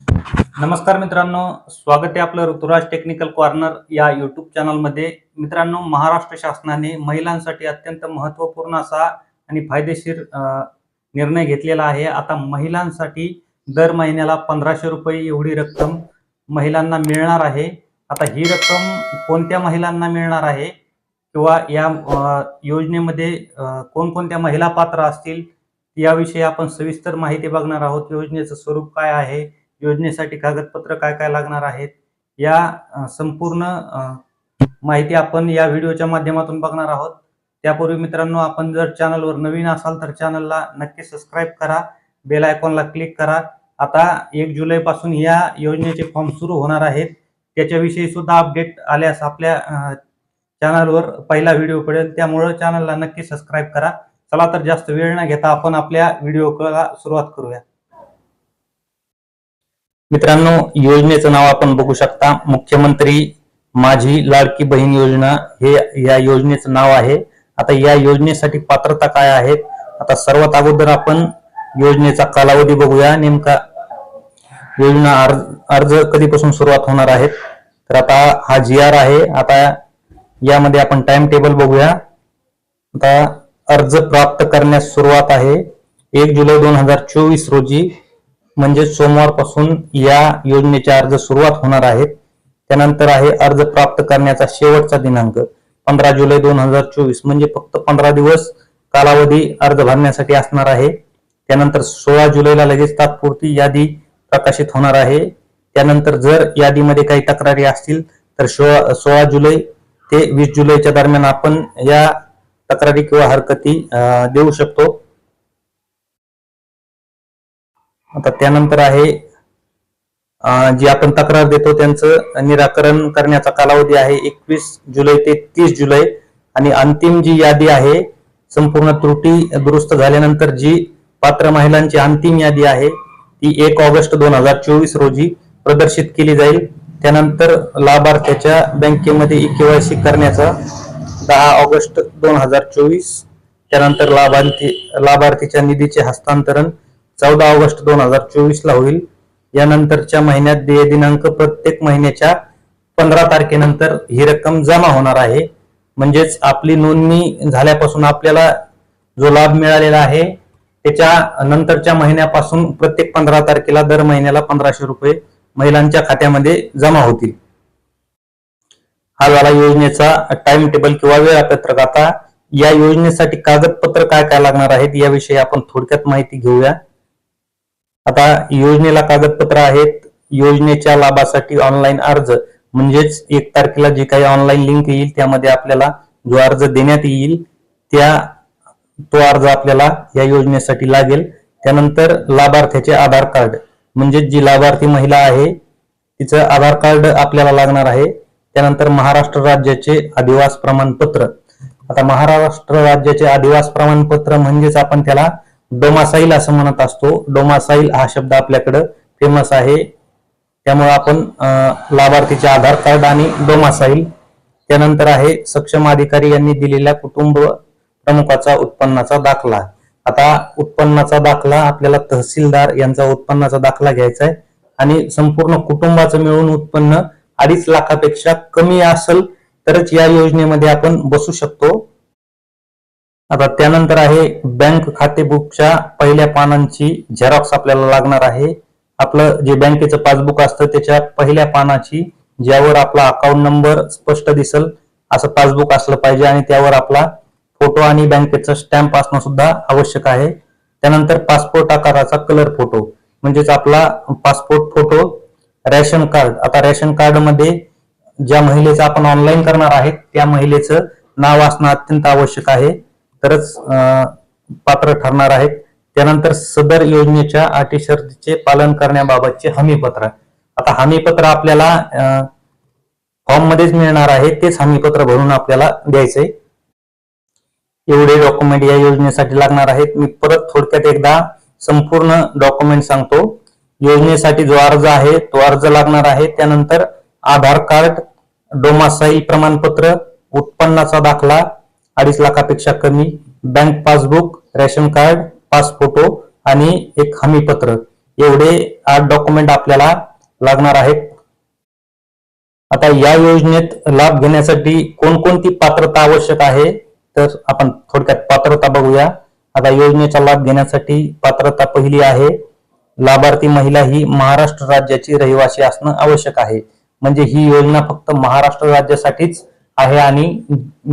नमस्कार मित्रांनो स्वागत आहे आपलं ऋतुराज टेक्निकल कॉर्नर या युट्यूब चॅनलमध्ये. मित्रांनो महाराष्ट्र शासनाने महिलांसाठी अत्यंत महत्त्वपूर्ण असा आणि फायदेशीर निर्णय घेतलेला आहे. आता महिलांसाठी दर महिन्याला पंधराशे रुपये एवढी रक्कम महिलांना मिळणार आहे. आता ही रक्कम कोणत्या महिलांना मिळणार आहे? किंवा या योजनेमध्ये कोणकोणत्या महिला पात्र असतील? याविषयी आपण सविस्तर माहिती बघणार आहोत. योजनेचं स्वरूप काय आहे? योजनेसाठी कागदपत्र काय काय लागणार आहेत या संपूर्ण माहिती आपण या व्हिडिओच्या माध्यमातून बघणार आहोत. त्यापूर्वी मित्रांनो आपण जर चॅनलवर नवीन असाल तर चॅनलला नक्की सबस्क्राईब करा बेल आयकॉनला क्लिक करा. आता एक जुलै पासून या योजनेचे फॉर्म सुरू होणार आहेत. त्याच्याविषयी सुद्धा अपडेट आल्यास आपल्या चॅनलवर पहिला व्हिडिओ पडेल त्यामुळं चॅनलला नक्की सबस्क्राईब करा. चला तर जास्त वेळ न घेता आपण आपल्या व्हिडिओला सुरुवात करूया. मित्रांनो योजनेचं नाव आपण बघू शकता. मुख्यमंत्री माझी लाडकी बहीण योजना हे या योजनेचं नाव आहे. आता या योजनेसाठी पात्रता काय आहेत आता सर्वात अगोदर आपण योजनेचा कालावधी बघूया. नेमका योजना अर्ज अर्ज कधीपासून सुरुवात होणार आहेत? तर आता हा जी आर आहे. आता यामध्ये आपण टाइम टेबल बघूया. आता अर्ज प्राप्त करण्यास सुरुवात आहे. एक जुलै दोन हजार चोवीस रोजी म्हणजे सोमवारपासून या योजनेचे अर्ज सुरुवात होणार आहेत त्यानंतर आहे अर्ज प्राप्त करण्याचा शेवटचा दिनांक पंधरा जुलै दोन हजार चोवीस. म्हणजे फक्त पंधरा दिवस कालावधी अर्ज भरण्यासाठी असणार आहे. त्यानंतर सोळा जुलैला लगेच तात्पुरती यादी प्रकाशित होणार आहे. त्यानंतर जर यादीमध्ये काही तक्रारी असतील तर सोळा सोळा जुलै ते वीस जुलैच्या दरम्यान आपण या तक्रारी किंवा हरकती देऊ शकतो. आता त्यानंतर आहे जी आपण तक्रार देतो त्यांचं निराकरण करण्याचा कालावधी आहे एकवीस जुलै ते तीस जुलै. आणि अंतिम जी यादी आहे संपूर्ण त्रुटी दुरुस्त झाल्यानंतर जी पात्र महिलांची अंतिम यादी आहे ती एक ऑगस्ट दोन हजार चोवीस रोजी प्रदर्शित केली जाईल. त्यानंतर लाभार्थ्याच्या बँकेमध्ये ई केवायसी करण्याचा दहा ऑगस्ट दोन हजार चोवीस. त्यानंतर लाभार्थी लाभार्थीच्या निधीचे हस्तांतरण चौदा ऑगस्ट दोन हजार चोवीस ला होईल. यानंतरच्या महिन्यात देय दिनांक प्रत्येक महिन्याच्या पंधरा तारखेनंतर ही रक्कम जमा होणार आहे. म्हणजेच आपली नोंदणी झाल्यापासून आपल्याला जो लाभ मिळालेला आहे त्याच्या नंतरच्या महिन्यापासून प्रत्येक पंधरा तारखेला दर महिन्याला पंधराशे रुपये महिलांच्या खात्यामध्ये जमा होतील. हा झाला योजनेचा टाइम टेबल किंवा वेळापत्रक. आता या योजनेसाठी कागदपत्र काय काय लागणार आहेत याविषयी आपण थोडक्यात माहिती घेऊया. आता योजनेला कागदपत्र आहेत. योजनेच्या लाभासाठी ऑनलाईन अर्ज म्हणजेच एक तारखेला जी काही ऑनलाईन लिंक येईल त्यामध्ये आपल्याला जो अर्ज देण्यात येईल त्या तो अर्ज आपल्याला या योजनेसाठी लागेल. त्यानंतर लाभार्थ्याचे आधार कार्ड म्हणजेच जी लाभार्थी महिला आहे तिचं आधार कार्ड आपल्याला लागणार आहे. त्यानंतर महाराष्ट्र राज्याचे अधिवास प्रमाणपत्र. आता महाराष्ट्र राज्याचे अधिवास प्रमाणपत्र म्हणजेच आपण त्याला डोमासाईल असं म्हणत असतो. डोमासाईल हा शब्द आपल्याकडं फेमस आहे. त्यामुळे आपण लाभार्थीचे आधार कार्ड आणि डोमासाईल. त्यानंतर आहे सक्षम अधिकारी यांनी दिलेल्या कुटुंब प्रमुखाचा उत्पन्नाचा दाखला. आता उत्पन्नाचा दाखला आपल्याला तहसीलदार यांचा उत्पन्नाचा दाखला घ्यायचा आहे. आणि संपूर्ण कुटुंबाचं मिळून उत्पन्न अडीच लाखापेक्षा कमी असेल तरच या योजनेमध्ये आपण बसू शकतो. आता त्यानंतर आहे बँक खाते बुकच्या पहिल्या पानांची झेरॉक्स आपल्याला लागणार आहे. आपलं जे बँकेचं पासबुक असतं त्याच्या पहिल्या पानाची ज्यावर आपला अकाउंट नंबर स्पष्ट दिसल असं पासबुक असलं पाहिजे आणि त्यावर आपला फोटो आणि बँकेचा स्टॅम्प असणं सुद्धा आवश्यक आहे. त्यानंतर पासपोर्ट आकाराचा कलर फोटो म्हणजेच आपला पासपोर्ट फोटो रेशन कार्ड आता रेशन कार्डमध्ये ज्या महिलेचं आपण ऑनलाईन करणार आहेत त्या महिलेचं नाव असणं अत्यंत आवश्यक आहे. तरच अं, पात्र ठरणार आहेत. त्यानंतर सदर योजनेच्या अटी शर्तीचे पालन करण्याबाबतचे हमीपत्र. आता हमीपत्र आपल्याला फॉर्म मध्येच मिळणार आहे तेच हमीपत्र भरून आपल्याला द्यायचंय. एवढे डॉक्युमेंट या योजनेसाठी लागणार आहेत. मी परत थोडक्यात एकदा संपूर्ण डॉक्युमेंट सांगतो. योजनेसाठी जो अर्ज आहे तो अर्ज लागणार आहे. त्यानंतर आधार कार्ड डोमासाई प्रमाणपत्र उत्पन्नाचा दाखला अडीच लाखापेक्षा कमी bank passbook ration card pass photo आणि एक हमीपत्र. एवढे आठ डॉक्युमेंट आपल्याला लागणार आहेत. आता या योजनेत लाभ घेण्यासाठी कोणकोणती पात्रता आवश्यक आहे? तर आपण थोडक्यात पात्रता बघूया. आता योजनेचा लाभ घेण्यासाठी पात्रता पहिली आहे. लाभार्थी महिला ही महाराष्ट्र राज्याची रहिवासी असणं आवश्यक आहे. म्हणजे ही योजना फक्त महाराष्ट्र राज्यासाठीच आहे आणि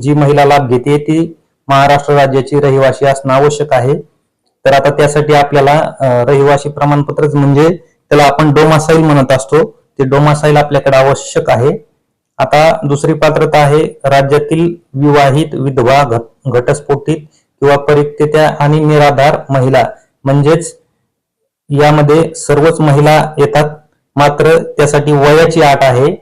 जी महिला लाभ घेते ती महाराष्ट्र राज्याची रहिवासी असणं आवश्यक आहे. तर आता त्यासाठी आपल्याला रहिवासी प्रमाणपत्रच म्हणजे त्याला आपण डोमासाईल म्हणत असतो. ते डोमासाईल आपल्याकडे आवश्यक आहे. आता दुसरी पात्रता आहे राज्यातील विवाहित विधवा घटस्फोटीत घटस्फोटित किंवा परित्यत्या आणि निराधार महिला. म्हणजेच यामध्ये सर्वच महिला येतात मात्र त्यासाठी वयाची आट आहे.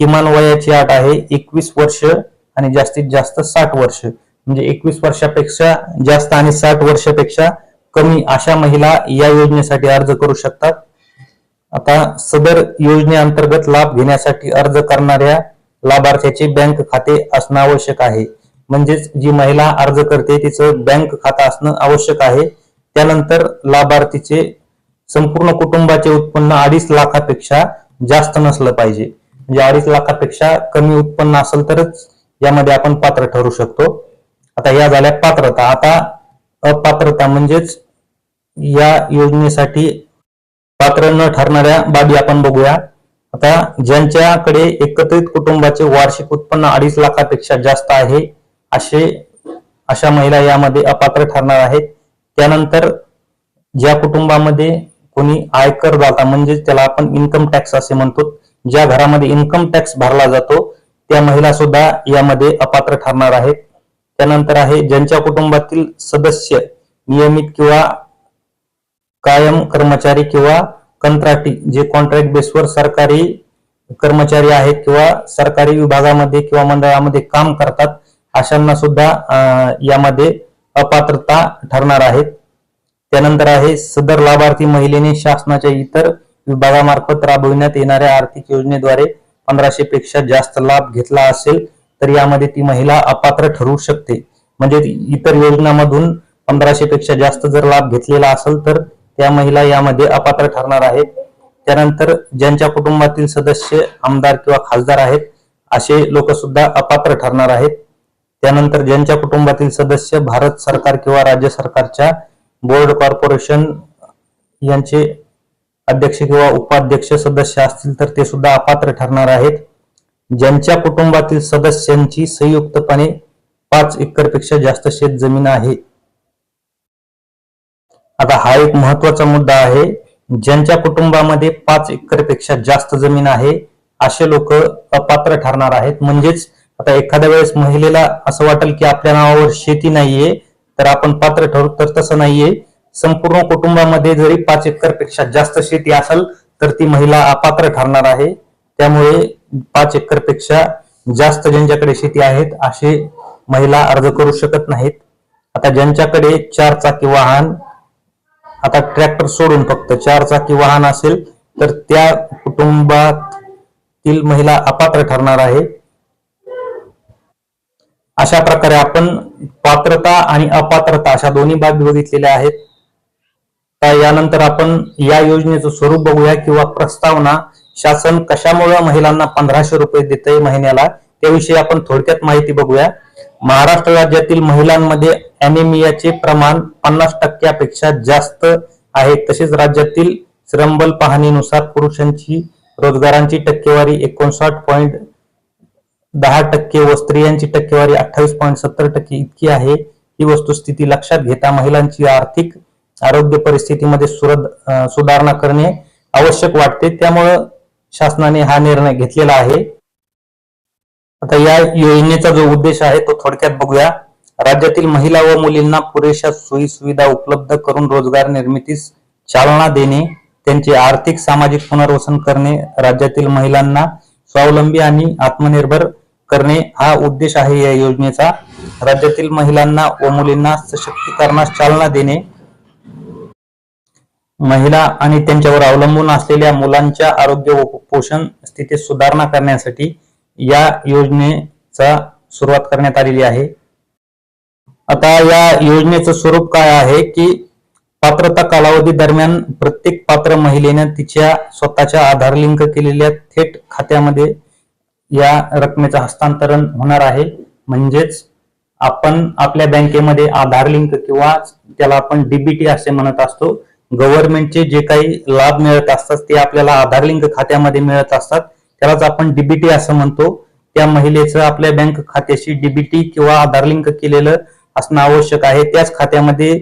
किमान वयाची अट आहे एकवीस वर्ष आणि जास्तीत जास्त साठ वर्ष. म्हणजे एकवीस वर्षापेक्षा जास्त आणि साठ वर्षापेक्षा कमी अशा महिला या योजनेसाठी अर्ज करू शकतात. आता सदर योजनेअंतर्गत लाभ घेण्यासाठी अर्ज करणाऱ्या लाभार्थ्याचे बँक खाते असणं आवश्यक आहे. म्हणजेच जी महिला अर्ज करते तिचं बँक खातं असणं आवश्यक आहे. त्यानंतर लाभार्थीचे संपूर्ण कुटुंबाचे उत्पन्न अडीच लाखापेक्षा जास्त नसलं पाहिजे. म्हणजे अडीच लाखापेक्षा कमी उत्पन्न असेल तरच यामध्ये आपण पात्र ठरू शकतो. आता या झाल्या पात्रता. आता अपात्रता म्हणजेच या योजनेसाठी पात्र न ठरणाऱ्या बाबी आपण बघूया. आता ज्यांच्याकडे एकत्रित कुटुंबाचे वार्षिक उत्पन्न अडीच लाखापेक्षा जास्त आहे असे अशा महिला यामध्ये अपात्र ठरणार आहेत. त्यानंतर ज्या कुटुंबामध्ये कोणी आयकर दाता म्हणजेच त्याला आपण इन्कम टॅक्स असे म्हणतो ज्या घरामध्ये इन्कम टॅक्स भरला जातो त्या महिला सुद्धा यामध्ये अपात्र ठरणार आहेत. त्यानंतर आहे ज्यांच्या कुटुंबातील सदस्य नियमित किंवा कायम कर्मचारी किंवा कंत्राटी जे कॉन्ट्रॅक्ट बेसवर सरकारी कर्मचारी आहेत किंवा सरकारी विभागामध्ये किंवा मंडळामध्ये काम करतात अशांना सुद्धा यामध्ये अपात्रता ठरणार आहेत. त्यानंतर आहे सदर लाभार्थी महिलेने शासनाच्या इतर विभागामार्फत राबविण्यात येणाऱ्या आर्थिक योजनेद्वारे पंधराशे पेक्षा जास्त लाभ घेतला असेल तर यामध्ये ती महिला अपात्र ठरू शकते. म्हणजे इतर योजनामधून पंधराशे पेक्षा जास्त जर लाभ घेतलेला असेल तर त्या महिला यामध्ये अपात्र ठरणार आहेत. त्यानंतर ज्यांच्या कुटुंबातील सदस्य आमदार किंवा खासदार आहेत असे लोक सुद्धा अपात्र ठरणार आहेत. त्यानंतर ज्यांच्या कुटुंबातील सदस्य भारत सरकार किंवा राज्य सरकारच्या बोर्ड कॉर्पोरेशन यांचे अध्यक्ष किंवा उपाध्यक्ष सदस्य असतील तर ते सुद्धा अपात्र ठरणार आहेत. ज्यांच्या कुटुंबातील सदस्यांची संयुक्तपणे पाच एकरपेक्षा जास्त शेत जमीन आहे. आता हा एक महत्त्वाचा मुद्दा आहे. ज्यांच्या कुटुंबामध्ये पाच एकरपेक्षा जास्त जमीन आहे असे लोक अपात्र ठरणार आहेत. म्हणजेच आता एखाद्या वेळेस महिलेला असं वाटेल की आपल्या नावावर शेती नाहीये तर आपण पात्र ठरू तर तसं नाहीये. संपूर्ण कुटुंबामध्ये जरी पाच एकरपेक्षा जास्त शेती असेल तर ती महिला अपात्र ठरणार आहे. त्यामुळे पाच एकरपेक्षा जास्त ज्यांच्याकडे शेती आहेत असे महिला अर्ज करू शकत नाहीत. आता ज्यांच्याकडे चार चाकी वाहन आता ट्रॅक्टर सोडून फक्त चार चाकी वाहन असेल तर त्या कुटुंबातील महिला अपात्र ठरणार आहे. अशा प्रकारे आपण पात्रता आणि अपात्रता अशा दोन्ही बाबी बघितलेल्या आहेत. यानंतर आपण या योजनेचं स्वरूप बघूया किंवा प्रस्तावना शासन कशामुळे महिलांना पंधराशे रुपये देते महिन्याला त्याविषयी आपण थोडक्यात माहिती बघूया. महाराष्ट्र राज्यातील महिलांमध्ये अॅनिमियाचे प्रमाण पन्नास टक्क्यापेक्षा जास्त आहे. तसेच राज्यातील श्रमबल पाहणीनुसार पुरुषांची रोजगारांची टक्केवारी एकोणसाठ पॉईंट दहा टक्के व स्त्रियांची टक्केवारी अठ्ठावीस पॉईंट सत्तर टक्के इतकी आहे. ही वस्तुस्थिती लक्षात घेता महिलांची आर्थिक आरोग्य परिस्थितीमध्ये सुधारणा करणे आवश्यक वाटते. त्यामुळं शासनाने हा निर्णय घेतलेला आहे. आता या योजनेचा जो उद्देश आहे तो थोडक्यात बघूया. राज्यातील महिला व मुलींना पुरेशा सोयी सुविधा उपलब्ध करून रोजगार निर्मितीस चालना देणे त्यांचे आर्थिक सामाजिक पुनर्वसन करणे राज्यातील महिलांना स्वावलंबी आणि आत्मनिर्भर करणे हा उद्देश आहे या योजनेचा. राज्यातील महिलांना व मुलींना सशक्तीकरणास चालना देणे महिला आणि त्यांच्यावर अवलंबून असलेल्या मुलांच्या आरोग्य व पोषण स्थितीत सुधारणा करण्यासाठी या योजनेचा सुरुवात करण्यात आलेली आहे. आता या योजनेचं स्वरूप काय आहे की पात्रता कालावधी दरम्यान प्रत्येक पात्र महिलेने तिच्या स्वतःच्या आधार लिंक केलेल्या थेट खात्यामध्ये या रकमेचं हस्तांतरण होणार आहे. म्हणजेच आपण आपल्या बँकेमध्ये आधार लिंक किंवा त्याला आपण डीबीटी असे म्हणत असतो. गव्हर्नमेंटचे जे काही लाभ मिळत असतात ते आपल्याला आधार लिंक खात्यामध्ये मिळत असतात. त्यालाच आपण डीबीटी असं म्हणतो. त्या महिलेचं आपल्या बँक खात्याशी डीबीटी किंवा आधार लिंक केलेलं असणं आवश्यक आहे. त्याच खात्यामध्ये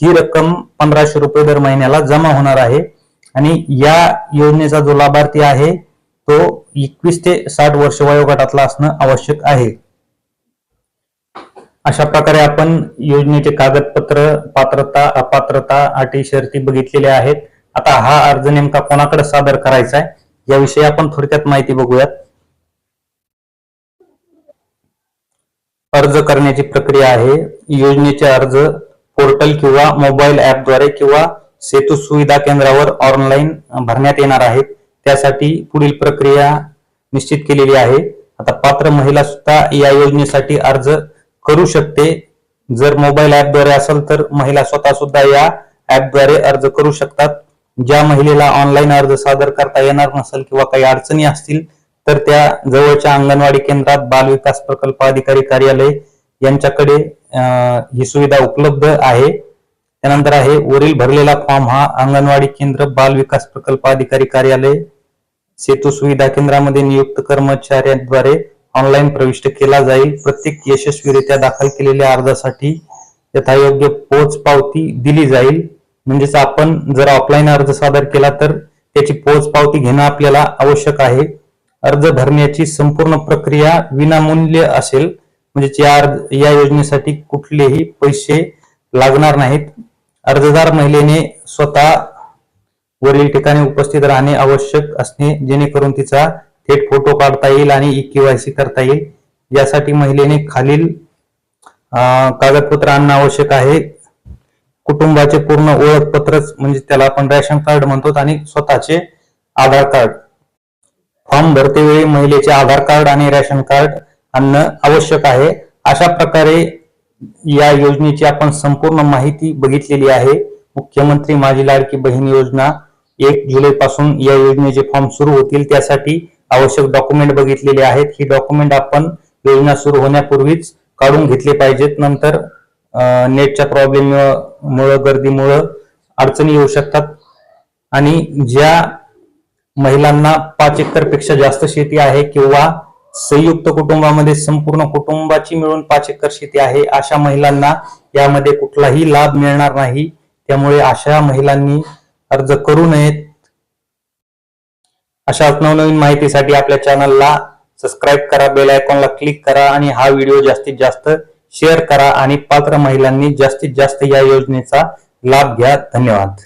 ही रक्कम पंधराशे रुपये दर महिन्याला जमा होणार आहे. आणि या योजनेचा जो लाभार्थी आहे तो एकवीस ते साठ वर्ष वयोगटातला असणं आवश्यक आहे. अशा प्रकारे आपण योजनेचे कागदपत्र पात्रता अपात्रता अटी शर्ती बघितलेल्या आहेत. आता हा अर्ज नेमका कोणाकडे सादर करायचा आहे याविषयी आपण थोडक्यात माहिती बघूयात. अर्ज करण्याची प्रक्रिया आहे. योजनेचे अर्ज पोर्टल किंवा मोबाईल ऍपद्वारे किंवा सेतू सुविधा केंद्रावर ऑनलाईन भरण्यात येणार आहेत त्यासाठी पुढील प्रक्रिया निश्चित केलेली आहे. आता पात्र महिला सुद्धा या योजनेसाठी अर्ज करू शकते. जर मोबाईल ऍपद्वारे असेल तर महिला स्वतः सुद्धा या ऍपद्वारे अर्ज करू शकतात. ज्या महिलेला ऑनलाईन अर्ज सादर करता येणार नसेल किंवा काही अडचणी असतील तर त्या जवळच्या अंगणवाडी केंद्रात बाल विकास प्रकल्प अधिकारी कार्यालय यांच्याकडे ही सुविधा उपलब्ध आहे. त्यानंतर आहे वरील भरलेला फॉर्म हा अंगणवाडी केंद्र बाल विकास प्रकल्प अधिकारी कार्यालय सेतू सुविधा केंद्रामध्ये नियुक्त कर्मचाऱ्यांद्वारे ऑनलाईन प्रविष्ट केला जाईल. प्रत्येक यशस्वीरित्या दाखल केलेल्या अर्जासाठी यथायोग्य पोच पावती दिली जाईल. म्हणजेच आपण जर ऑफलाईन अर्ज सादर केला तर त्याची पोच पावती घेणं आपल्याला आवश्यक आहे. अर्ज भरण्याची संपूर्ण प्रक्रिया विनामूल्य असेल. म्हणजे या अर्ज या योजनेसाठी कुठलेही पैसे लागणार नाहीत. अर्जदार महिलेने स्वतः वरील ठिकाणी उपस्थित राहणे आवश्यक असणे जेणेकरून तिचा थेट फोटो काढता येईल आणि ई केवायसी करता येईल. यासाठी महिलेने खालील कागदपत्र आणणं आवश्यक आहे. कुटुंबाचे पूर्ण ओळखपत्रच म्हणजे त्याला आपण रेशन कार्ड म्हणतो आणि स्वतःचे आधार कार्ड. फॉर्म भरतेवेळी महिलेचे आधार कार्ड आणि रेशन कार्ड आणणं आवश्यक आहे. अशा प्रकारे या योजनेची आपण संपूर्ण माहिती बघितलेली आहे. मुख्यमंत्री माझी लाडकी बहीण योजना एक जुलै पासून या योजनेचे फॉर्म सुरू होतील. त्यासाठी आवश्यक डॉक्युमेंट बघितलेले आहेत. ही डॉक्युमेंट आपण योजना सुरू होण्यापूर्वीच काढून घेतले पाहिजेत. नंतर नेटच्या प्रॉब्लेम मुळं गर्दीमुळं अडचणी येऊ शकतात. आणि ज्या महिलांना पाच एकरपेक्षा जास्त शेती आहे किंवा संयुक्त कुटुंबामध्ये संपूर्ण कुटुंबाची मिळून पाच एकर शेती आहे अशा महिलांना यामध्ये कुठलाही लाभ मिळणार नाही. त्यामुळे अशा महिलांनी अर्ज करू नयेत. अशाच नवनवीन माहितीसाठी आपल्या चॅनलला सबस्क्राईब करा बेल आयकॉनला क्लिक करा आणि हा व्हिडिओ जास्तीत जास्त शेअर करा आणि पात्र महिलांनी जास्तीत जास्त या योजनेचा लाभ घ्या. धन्यवाद.